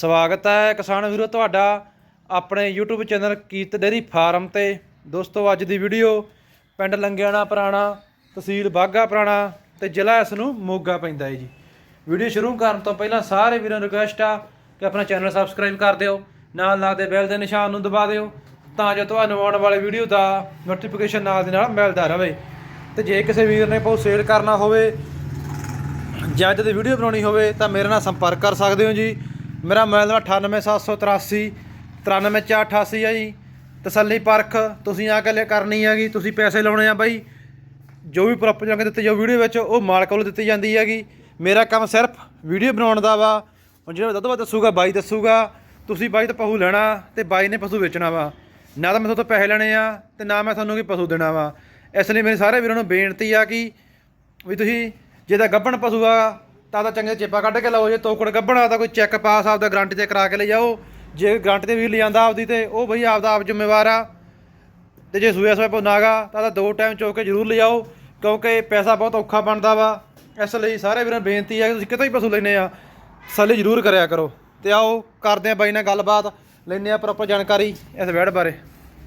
ਸਵਾਗਤ ਹੈ ਕਿਸਾਨ ਵੀਰੋ ਤੁਹਾਡਾ ਆਪਣੇ YouTube channel Kirat dairy farm ਤੇ। ਦੋਸਤੋ, ਅੱਜ ਦੀ ਵੀਡੀਓ ਪਿੰਡ ਲੰਗਿਆਣਾ ਪੁਰਾਣਾ, ਤਹਿਸੀਲ ਬਾਗਾ ਪੁਰਾਣਾ ਤੇ ਜ਼ਿਲ੍ਹਾ ਇਸ ਨੂੰ ਮੋਗਾ ਪੈਂਦਾ ਹੈ ਜੀ। ਵੀਡੀਓ ਸ਼ੁਰੂ ਕਰਨ ਤੋਂ ਪਹਿਲਾਂ ਸਾਰੇ ਵੀਰਾਂ ਨੂੰ ਰਿਕੁਐਸਟ ਆ ਕਿ ਆਪਣਾ ਚੈਨਲ ਸਬਸਕ੍ਰਾਈਬ ਕਰ ਦਿਓ, ਨਾਲ ਲੱਗਦੇ ਬੈਲ ਦੇ ਨਿਸ਼ਾਨ ਨੂੰ ਦਬਾ ਦਿਓ, ਤਾਂ ਜੋ ਤੁਹਾਨੂੰ ਆਉਣ ਵਾਲੇ ਵੀਡੀਓ ਦਾ ਨੋਟੀਫਿਕੇਸ਼ਨ ਨਾਲ ਦੇ ਨਾਲ ਮਿਲਦਾ ਰਹੇ। ਤੇ ਜੇ ਕਿਸੇ ਵੀਰ ਨੇ ਕੋਈ ਸੇਲ ਕਰਨਾ ਹੋਵੇ ਜਾਂ ਜਦ ਵੀਡੀਓ ਬਣਾਉਣੀ ਹੋਵੇ ਤਾਂ ਮੇਰੇ ਨਾਲ ਸੰਪਰਕ ਕਰ ਸਕਦੇ ਹੋ ਜੀ। ਮੇਰਾ ਮੋਬਾਈਲ ਨੰਬਰ 98783 93488 ਹੈ ਜੀ। ਤਸੱਲੀ ਪਰਖ, ਤੁਸੀਂ ਆ ਕੇ ਲੈ ਕਰਨੀ ਹੈਗੀ, ਤੁਸੀਂ ਪੈਸੇ ਲਾਉਣੇ ਆ ਬਾਈ। ਜੋ ਵੀ ਪ੍ਰੋਪਰ ਦਿੱਤੀ ਦਿੱਤੇ ਜੋ ਵੀਡੀਓ ਵਿੱਚ, ਉਹ ਮਾਲਕ ਵੱਲੋਂ ਦਿੱਤੀ ਜਾਂਦੀ ਹੈਗੀ। ਮੇਰਾ ਕੰਮ ਸਿਰਫ ਵੀਡੀਓ ਬਣਾਉਣ ਦਾ ਵਾ। ਹੁਣ ਜਿਹੜਾ ਦੁੱਧ ਵਾ ਦੱਸੂਗਾ, ਬਾਈ ਦੱਸੂਗਾ। ਤੁਸੀਂ ਬਾਈ ਤੋਂ ਪਸ਼ੂ ਲੈਣਾ ਤੇ ਬਾਈ ਨੇ ਪਸ਼ੂ ਵੇਚਣਾ ਵਾ। ਨਾ ਤਾਂ ਮੈਂ ਤੁਹਾਡੇ ਤੋਂ ਪੈਸੇ ਲੈਣੇ ਆ ਤੇ ਨਾ ਮੈਂ ਤੁਹਾਨੂੰ ਕੋਈ ਪਸ਼ੂ ਦੇਣਾ ਵਾ। ਇਸ ਲਈ ਮੇਰੇ ਸਾਰੇ ਵੀਰਾਂ ਨੂੰ ਬੇਨਤੀ ਆ ਕਿ ਵੀ ਤੁਸੀਂ, ਜੇ ਤਾਂ ਗੱਭਣ ਪਸ਼ੂ ਆ ਤਾਂ ਤਾਂ ਚੰਗੇ ਚੇਪਾ ਕੱਢ ਕੇ ਲਓ ਜੇ ਤੋਕੜ ਗੱਭਣ ਆ ਤਾਂ ਕੋਈ ਚੈੱਕ ਪਾਸ ਆਪਦਾ ਗਾਰੰਟੀ ਤੇ ਕਰਾ ਕੇ ਲੈ ਜਾਓ। ਜੇ ਗਾਰੰਟੀ ਤੇ ਵੀ ਲਿਆਂਦਾ ਆਪਦੀ ਤੇ ਉਹ ਬਈ ਆਪਦਾ ਆਪ ਜ਼ਿੰਮੇਵਾਰ ਆ। ਤੇ ਜੇ ਸੂਆ ਸੂਆ ਪੋ ਨਾਗਾ ਤਾਂ ਤਾਂ ਦੋ ਟਾਈਮ ਚੋ ਕੇ ਜ਼ਰੂਰ ਲਿਆਓ ਕਿਉਂਕਿ ਪੈਸਾ ਬਹੁਤ ਔਖਾ ਬਣਦਾ ਵਾ। ਇਸ ਲਈ ਸਾਰੇ ਵੀਰਾਂ ਨੂੰ ਬੇਨਤੀ ਹੈ ਕਿ ਤੁਸੀਂ ਕਿਤੋਂ ਹੀ ਪਸ਼ੂ ਲੈਨੇ ਆ ਸਲੀ ਜ਼ਰੂਰ ਕਰਿਆ ਕਰੋ। ਤੇ ਆਓ ਕਰਦੇ ਆ ਬਾਈ ਨਾਲ ਗੱਲਬਾਤ ਲੈਨੇ ਆ ਪ੍ਰੋਪਰ ਜਾਣਕਾਰੀ ਇਸ ਵੈੜ ਬਾਰੇ।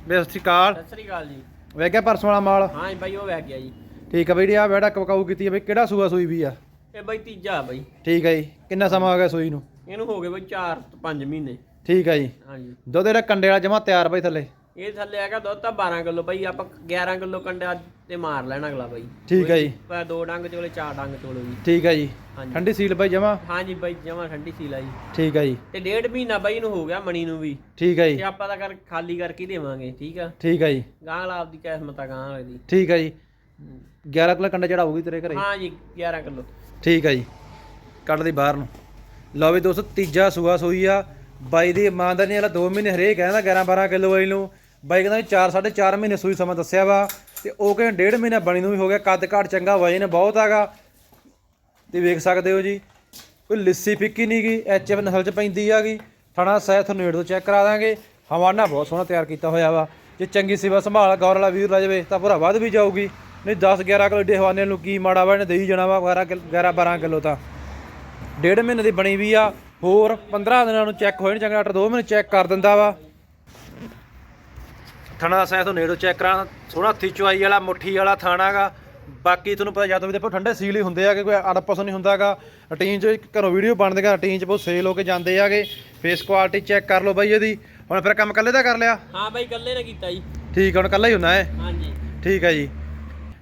ਬੇ ਸਤਿ ਸ਼੍ਰੀ ਅਕਾਲ। ਸਤਿ ਸ੍ਰੀ ਅਕਾਲ ਜੀ। ਵੇਖ ਗਿਆ ਪਰਸੋਂ ਵਾਲਾ ਮਾਲ? ਹਾਂ ਜੀ ਬਾਈ ਉਹ ਵਹਿ ਗਿਆ ਜੀ। ਠੀਕ ਆ ਬਈ ਜੀ ਆ ਵੈੜਾ ਕਵਕਾਊ ਕੀਤੀ ਆ ਬਈ ਕਿਹੜਾ ਸੂਆ ਸੂਈ ਵੀ ਆ? ਇਹ ਬਾਈ ਤੀਜਾ ਬਾਈ। ਠੀਕ ਹੈ ਜੀ। ਕਿੰਨਾ ਸਮਾਂ ਹੋ ਗਿਆ ਸੂਈ ਨੂੰ? ਇਹਨੂੰ ਹੋ ਗਏ ਬਾਈ 4 ਤੋਂ 5 ਮਹੀਨੇ। ਠੀਕ ਹੈ ਜੀ। ਹਾਂ ਜੀ ਦੁੱਧ ਜਿਹੜਾ ਕੰਡੇ ਵਾਲਾ ਜਮਾ ਤਿਆਰ ਬਈ ਥੱਲੇ? ਇਹ ਥੱਲੇ ਹੈਗਾ ਦੁੱਧ ਤਾਂ 12 ਕਿਲੋ ਬਾਈ ਆਪਾਂ 11 ਕਿਲੋ ਕੰਡਾ ਤੇ ਮਾਰ ਲੈਣਾ ਅਗਲਾ ਬਾਈ। ਠੀਕ ਹੈ ਜੀ। ਪਰ ਦੋ ਡੰਗ ਚੋਲੇ ਚਾਰ ਡੰਗ ਚੋਲੇ ਜੀ। ਠੀਕ ਹੈ ਜੀ। ਹਾਂਜੀ। ਠੰਡੀ ਸੀਲ ਬਈ ਜਮਾ? ਹਾਂ ਜੀ ਬਾਈ ਜਮਾ ਠੰਡੀ ਸੀ ਲਾਈ ਠੀਕ ਹੈ ਜੀ। ਤੇ ਡੇਢ ਮਹੀਨਾ ਬਾਈ ਨੂੰ ਹੋ ਗਿਆ ਮਣੀ ਨੂੰ ਵੀ। ਠੀਕ ਹੈ ਤੇ ਜੀ ਆਪਾਂ ਤਾਂ ਕਰ ਖਾਲੀ ਕਰਕੇ ਦੇਵਾਂਗੇ ਠੀਕ ਆ? ਠੀਕ ਹੈ ਜੀ। ਗਾਂ ਵਾਲਾ ਆਪਦੀ ਕਿਸਮਤ ਆ ਗਾਂ ਵਾਲੇ ਦੀ। ਠੀਕ ਹੈ ਜੀ। 11 ਕਿਲੋ ਕੰਡਾ ਚੜਾਊਗੀ ਤੇਰੇ ਘਰੇ? ਹਾਂ ਜੀ 11 ਕਿਲੋ। ਠੀਕ ਆ ਜੀ। ਕੱਢ ਲਈ ਬਾਹਰ ਨੂੰ। ਲਓ ਵੀ ਦੋਸਤੋ, ਤੀਜਾ ਸੂਆ ਸੂਈ ਆ। ਬਾਈ ਦੀ ਇਮਾਨਦਾਰੀ ਵਾਲਾ 2 ਮਹੀਨੇ ਹਰੇਕ ਕਹਿੰਦਾ 11 12 ਕਿਲੋ ਵਾਲੀ ਨੂੰ। ਬਾਈ ਕਹਿੰਦਾ 4 4.5 ਮਹੀਨੇ ਸੂਈ ਸਮਾਂ ਦੱਸਿਆ ਵਾ। ਤੇ ਉਹ ਕਹਿੰਦੇ ਡੇਢ ਮਹੀਨਾ ਬਣੀ ਨੂੰ ਵੀ ਹੋ ਗਿਆ। ਕੱਦ ਘਾਟ ਚੰਗਾ ਵਜਨ ਬਹੁਤ ਹੈਗਾ। ਤੇ ਵੇਖ ਸਕਦੇ ਹੋ ਜੀ, ਕੋਈ ਲਿੱਸੀ ਫਿੱਕੀ ਨਹੀਂ ਗਈ ਐਚਐਫ ਨਸਲ ਚ ਪੈਂਦੀ ਹੈਗੀ ਥਣਾ ਸਹਿ ਤੁਹਾਨੂੰ ਨੇੜ ਤੋਂ ਚੈੱਕ ਕਰਾ ਦਾਂਗੇ। ਹਵਾਨਾ ਬਹੁਤ ਸੋਹਣਾ ਤਿਆਰ ਕੀਤਾ ਹੋਇਆ ਵਾ। ਜੇ ਚੰਗੀ ਸੇਵਾ ਸੰਭਾਲ, ਗੌਰ ਵਾਲਾ ਵੀਰ ਲਾ ਜਾਵੇ, ਤਾਂ ਪੂਰਾ ਵੱਧ ਵੀ ਜਾਊਗੀ। ਨਹੀਂ 10 11 ਕਿਲੋ ਏਡੇ ਹਵਾਨੇ ਨੂੰ ਕੀ ਮਾੜਾ ਵਾ ਇਹਨੇ ਦੇਈ ਜਾਣਾ ਵਾ 12 ਕਿਲ- 11 12 ਕਿਲੋ ਤਾਂ। ਡੇਢ ਮਹੀਨੇ ਦੀ ਬਣੀ ਵੀ ਆ ਹੋਰ 15 ਦਿਨਾਂ ਨੂੰ ਚੈੱਕ ਹੋਏ ਨੇ ਚੰਗਾ ਡਾਕਟਰ 2 ਮਹੀਨੇ ਚੈੱਕ ਕਰ ਦਿੰਦਾ ਵਾ। ਥਣਾ ਦਾ ਸੈਂ ਤੋਂ ਨੇੜੋਂ ਚੈੱਕ ਕਰਾਂ ਸੋਹਣਾ ਹੱਥੀ ਚੁਆਈ ਵਾਲਾ ਮੁੱਠੀ ਵਾਲਾ ਥਾਣਾਗਾ ਬਾਕੀ ਤੁਹਾਨੂੰ ਪਤਾ ਜਦੋਂ ਵੀ ਦੇਖੋ ਠੰਡੇ ਸੀਲ ਹੀ ਹੁੰਦੇ ਆਗੇ ਕੋਈ ਅੜਪਸ ਨਹੀਂ ਹੁੰਦਾਗਾ ਰੂਟੀਨ 'ਚ ਇੱਕ ਘਰੋਂ ਵੀਡੀਓ ਬਣਦੇ ਗਾ ਰੂਟੀਨ 'ਚ ਬਹੁਤ ਸੇਲ ਹੋ ਕੇ ਜਾਂਦੇ ਆਗੇ ਫੇਸ ਕੁਆਲਿਟੀ ਚੈੱਕ ਕਰ ਲਓ ਬਾਈ ਇਹਦੀ। ਹੁਣ ਫਿਰ ਕੰਮ ਕੱਲੇ ਦਾ ਕਰ ਲਿਆ? ਹਾਂ ਬਾਈ ਇਕੱਲੇ ਨੇ ਕੀਤਾ ਜੀ। ਠੀਕ ਆ, ਹੁਣ ਕੱਲਾ ਹੀ ਹੁੰਦਾ ਹੈ? ਹਾਂ ਜੀ ਠੀਕ ਹੈ ਜੀ।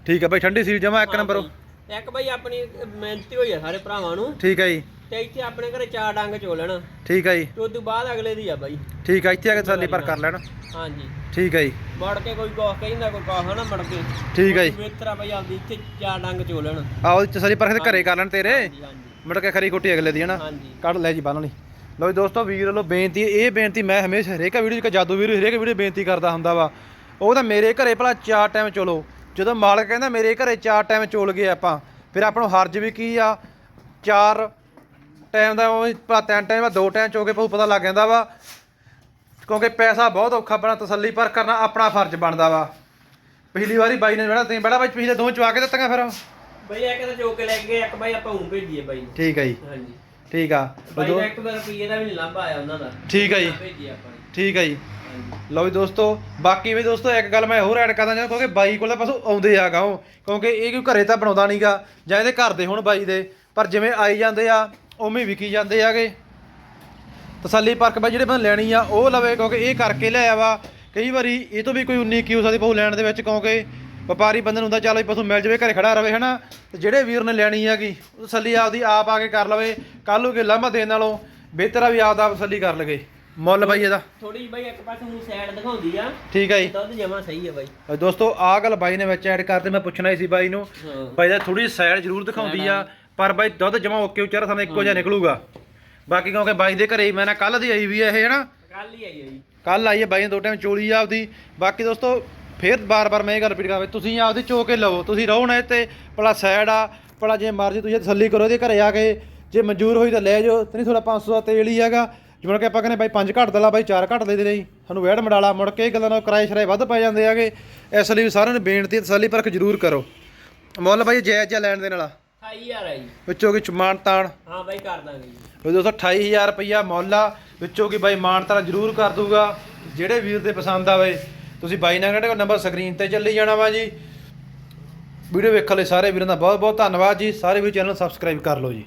ਠੀਕ ਹੈ ਬਾਈ ਠੰਡੀ ਸੀਲ ਜਮਾ ਇੱਕ ਹਾਂ ਨੰਬਰ ਬਾਈ। ਇੱਕ ਬਾਈ ਆਪਣੀ ਮਿਹਨਤੀ ਹੋਈ ਆ ਸਾਰੇ ਭਰਾਵਾਂ ਨੂੰ। ਠੀਕ ਹੈ ਜੀ। ਤੇ ਇੱਥੇ ਆਪਣੇ ਘਰੇ ਚਾਰ ਡੰਗ ਚੋਲਣ ਠੀਕ ਹੈ ਜੀ। ਤੇ ਉਦੋਂ ਬਾਅਦ ਅਗਲੇ ਦੀ ਆ ਬਾਈ। ਠੀਕ ਹੈ ਇੱਥੇ ਆ ਕੇ ਤਸੱਲੀ ਪਰ ਕਰ ਲੈਣ। ਹਾਂਜੀ। ਠੀਕ ਹੈ ਜੀ। ਮੁੜ ਕੇ ਕੋਈ ਕੋਹ ਕਹਿੰਦਾ ਕੋਈ ਕੋਹ ਨਾ ਮੁੜ ਕੇ। ਠੀਕ ਹੈ ਜੀ। ਬਿਹਤਰਾ ਬਾਈ ਆਪਦੀ ਇੱਥੇ ਚਾਰ ਡੰਗ ਚੋਲਣ ਆਓ ਤਸੱਲੀ ਪਰ ਘਰੇ ਕਰ ਲੈਣ ਤੇਰੇ। ਹਾਂਜੀ ਹਾਂਜੀ। ਮੁੜ ਕੇ ਖਰੀ ਕੋਟੀ ਅਗਲੇ ਦੀ ਹਨਾ। ਹਾਂਜੀ। ਕੱਢ ਲੈ ਜੀ ਬੰਨ ਲਈ। ਲਓ ਜੀ ਦੋਸਤੋ ਵੀਰ ਵੱਲੋਂ ਬੇਨਤੀ ਇਹ ਬੇਨਤੀ ਮੈਂ ਹਮੇਸ਼ਾ ਹਰੇਕ ਵੀਡੀਓ 'ਚ ਜਾਦੂ ਵੀਰ ਹਰੇਕ ਵੀਡੀਓ ਬੇਨਤੀ ਕਰਦਾ ਹੁੰਦਾ ਵਾ। ਉਹ ਤਾਂ ਮੇਰੇ ਘਰੇ ਭਲਾ ਚਾਰ ਟਾਈਮ ਚੋਲੋ ਜਦੋਂ ਮਾਲਕ ਕਹਿੰਦਾ ਮੇਰੇ ਘਰੇ ਚਾਰ ਟਾਈਮ ਚੋਲ ਗਏ ਆਪਾਂ ਫਿਰ ਆਪਾਂ ਨੂੰ ਹਰਜ ਵੀ ਕੀ ਆ? ਚਾਰ ਟਾਈਮ ਦਾ ਉਹ ਭਲਾ ਤਿੰਨ ਟਾਈਮ ਦੋ ਟਾਈਮ ਚੋ ਕੇ ਪਤਾ ਲੱਗ ਜਾਂਦਾ ਵਾ। ਕਿਉਂਕਿ ਪੈਸਾ ਬਹੁਤ ਔਖਾ ਬਣਾ ਤਸੱਲੀ ਪਰ ਕਰਨਾ ਆਪਣਾ ਫਰਜ਼ ਬਣਦਾ ਵਾ। ਪਿਛਲੀ ਵਾਰੀ ਬਾਈ ਨੇ ਜਿਹੜਾ ਤੇ ਬੜਾ ਬਾਈ ਪਿਛਲੇ ਦੋ ਚਵਾ ਕੇ ਦਿੱਤੀਆਂ ਫਿਰ। ਬਾਈ ਇੱਕ ਤਾਂ ਚੋ ਕੇ ਲੈ ਗਏ ਇੱਕ ਬਾਈ ਆਪਾਂ ਉਂ ਭੇਜੀਏ ਬਾਈ ਨੂੰ। ਠੀਕ ਹੈ ਜੀ। ਹਾਂਜੀ। ਠੀਕ ਆ। ਬਾਈ ਦਾ ਇੱਕ ਰੁਪਈਏ ਦਾ ਵੀ ਨਹੀਂ ਲਾਂਭਾ ਆਇਆ ਉਹਨਾਂ ਦਾ। ਠੀਕ ਹੈ ਜੀ। ਭੇਜੀ ਆਪਾਂ। ਨੇ। ਠੀਕ ਹੈ ਜੀ। ਲਓ ਜੀ ਦੋਸਤੋ, ਬਾਕੀ ਵੀ ਦੋਸਤੋ, ਇੱਕ ਗੱਲ ਮੈਂ ਹੋਰ ਐਡ ਕਰਦਾ ਚਾਹੁੰਦਾ ਕਿਉਂਕਿ ਬਾਈ ਕੋਲ ਤਾਂ ਪਸ਼ੂ ਆਉਂਦੇ ਆ ਗਾਉਂ, ਕਿਉਂਕਿ ਇਹ ਕੋਈ ਘਰੇ ਤਾਂ ਬਣਾਉਂਦਾ ਨਹੀਂਗਾ ਜਾਂ ਇਹਦੇ ਘਰ ਦੇ ਹੁਣ ਬਾਈ ਦੇ, ਪਰ ਜਿਵੇਂ ਆਈ ਜਾਂਦੇ ਆ, ਉਵੇਂ ਵਿਕੀ ਜਾਂਦੇ ਆਗੇ। ਤਸੱਲੀ ਪਰਖ ਬਾਈ ਜਿਹੜੇ ਬੰਦੇ ਲੈਣੀ ਆ, ਉਹ ਲਵੇ, ਕਿਉਂਕਿ ਇਹ ਕਰਕੇ ਲਿਆਇਆ ਵਾ ਕਈ ਵਾਰੀ ਇਹ ਤੋਂ ਵੀ ਕੋਈ 19 ਕੀ ਹੋ ਸਕਦੀ ਪਸ਼ੂ ਲੈਣ ਦੇ ਵਿੱਚ, ਕਿਉਂਕਿ ਵਪਾਰੀ ਬੰਦੇ ਨੂੰ ਹੁੰਦਾ, ਚੱਲ ਪਸ਼ੂ ਮਿਲ ਜਾਵੇ, ਘਰੇ ਖੜਾ ਰਵੇ, ਹਨਾ? ਤੇ ਜਿਹੜੇ ਵੀਰ ਨੇ ਲੈਣੀ ਹੈਗੀ ਉਹ ਤਸੱਲੀ ਆਪਦੀ ਆਪ ਆ ਕੇ ਕਰ ਲਵੇ ਕੱਲ ਨੂੰ ਕਿ ਲਾਮਾ ਦੇਣ ਨਾਲੋਂ ਬਿਹਤਰ ਆ ਵੀ ਆਪਦਾ ਆਪ ਤਸੱਲੀ ਕਰ ਲਵੇ। ਮੁੱਲ ਬਾਈ ਇਹਦਾ। ਥੋੜੀ ਬਾਈ ਇੱਕ ਪਾਸੇ ਨੂੰ ਸਾਈਡ ਦਿਖਾਉਂਦੀ ਆ। ਠੀਕ ਹੈ ਜੀ। ਦੁੱਧ ਜਮਾ ਸਹੀ ਆ ਬਾਈ। ਦੋਸਤੋ ਆਹ ਗੱਲ ਬਾਈ ਨੇ ਵਿੱਚ ਐਡ ਕਰਦੇ ਮੈਂ ਪੁੱਛਣਾ ਹੀ ਸੀ ਬਾਈ ਨੂੰ। ਬਾਈ ਦਾ ਥੋੜੀ ਸਾਈਡ ਜ਼ਰੂਰ ਦਿਖਾਉਂਦੀ ਆ ਪਰ ਬਾਈ ਦੁੱਧ ਜਮਾ ਓਕੇ ਉਚਾਰਾ ਸਾਨੂੰ ਇੱਕੋ ਜਿਹਾ ਨਿਕਲੂਗਾ। ਬਾਕੀ ਕਿਉਂਕਿ ਬਾਈ ਦੇ ਘਰੇ ਹੀ ਮੈਂ ਨਾ ਕੱਲ ਦੀ ਆਈ ਵੀ ਆ ਇਹ ਹਨਾ? ਕੱਲ ਹੀ ਆਈ ਆ ਜੀ। ਕੱਲ ਆਈ ਹੈ ਬਾਈ ਨੇ ਦੋ ਟਾਈਮ ਚੋਲੀ ਆ ਆਪਦੀ। ਬਾਕੀ ਦੋਸਤੋ ਫੇਰ ਬਾਰ-ਬਾਰ ਮੈਂ ਇਹ ਗੱਲ ਰਿਪੀਟ ਕਰਾਂ ਤੁਸੀਂ ਆਪਦੀ ਚੋ ਕੇ ਲਵੋ ਤੁਸੀਂ ਰਹੋ ਨਾ ਇੱਥੇ ਭਲਾ ਸਾਈਡ ਆ ਭਲਾ ਜੇ ਮਰਜ਼ੀ ਤੁਸੀਂ ਤਸੱਲੀ ਕਰੋ ਇਹਦੇ ਘਰੇ ਆ ਕੇ ਜੇ ਮਨਜ਼ੂਰ ਹੋਈ ਤਾਂ ਲੈ ਜਾਓ ਤੇ ਨਹੀਂ ਥੋੜਾ 500 ਦਾ ਤੇਲ ਹੀ ਹੈਗਾ। ਜਿਵੇਂ ਕਿ ਆਪਾਂ ਕਹਿੰਦੇ ਬਾਈ 5 ਘੱਟ ਦਲਾ ਬਾਈ 4 ਘੱਟ ਦੇ ਦੇ ਲਈ ਸਾਨੂੰ ਵੈੜ ਮਡਾਲਾ ਮੁੜ ਕੇ ਇਹ ਗੱਲਾਂ ਨਾਲ ਕਿਰਾਏ ਸ਼ਰਾਏ ਵੱਧ ਪੈ ਜਾਂਦੇ ਹੈਗੇ। ਇਸ ਲਈ ਵੀ ਸਾਰਿਆਂ ਨੂੰ ਬੇਨਤੀ ਹੈ, ਤਸੱਲੀ ਪਰਖ ਜ਼ਰੂਰ ਕਰੋ। ਮੁੱਲ ਬਾਈ ਜਾਇਜ਼ ਜਿਹਾ ਲੈਣ ਦੇ ਨਾਲ 28000 ਹੈ ਜੀ। ਵਿੱਚੋਂ ਕੀ ਮਾਨ ਤਾਣ? ਹਾਂ ਬਾਈ ਕਰ ਦਾਂਗੇ ਜੀ। ਉਹ ਦੋਸਤੋ 28000 ਰੁਪਈਆ ਮੁੱਲ ਆ ਵਿੱਚੋਂ ਕੀ ਬਾਈ ਮਾਨ ਤਾਣ ਜ਼ਰੂਰ ਕਰ ਦੂਗਾ ਜਿਹੜੇ ਵੀਰ ਦੇ ਪਸੰਦ ਆਵੇ ਤੁਸੀਂ ਬਾਈ ਨਾਲ ਕਹਿੰਦੇ ਨੰਬਰ ਸਕਰੀਨ ਤੇ ਚੱਲੀ ਜਾਣਾ ਵਾ ਜੀ। ਵੀਡੀਓ ਵੇਖਣ ਲਈ ਸਾਰੇ ਵੀਰਾਂ ਦਾ ਬਹੁਤ ਬਹੁਤ ਧੰਨਵਾਦ ਜੀ। ਸਾਰੇ ਵੀ ਚੈਨਲ ਸਬਸਕ੍ਰਾਈਬ ਕਰ ਲਓ ਜੀ।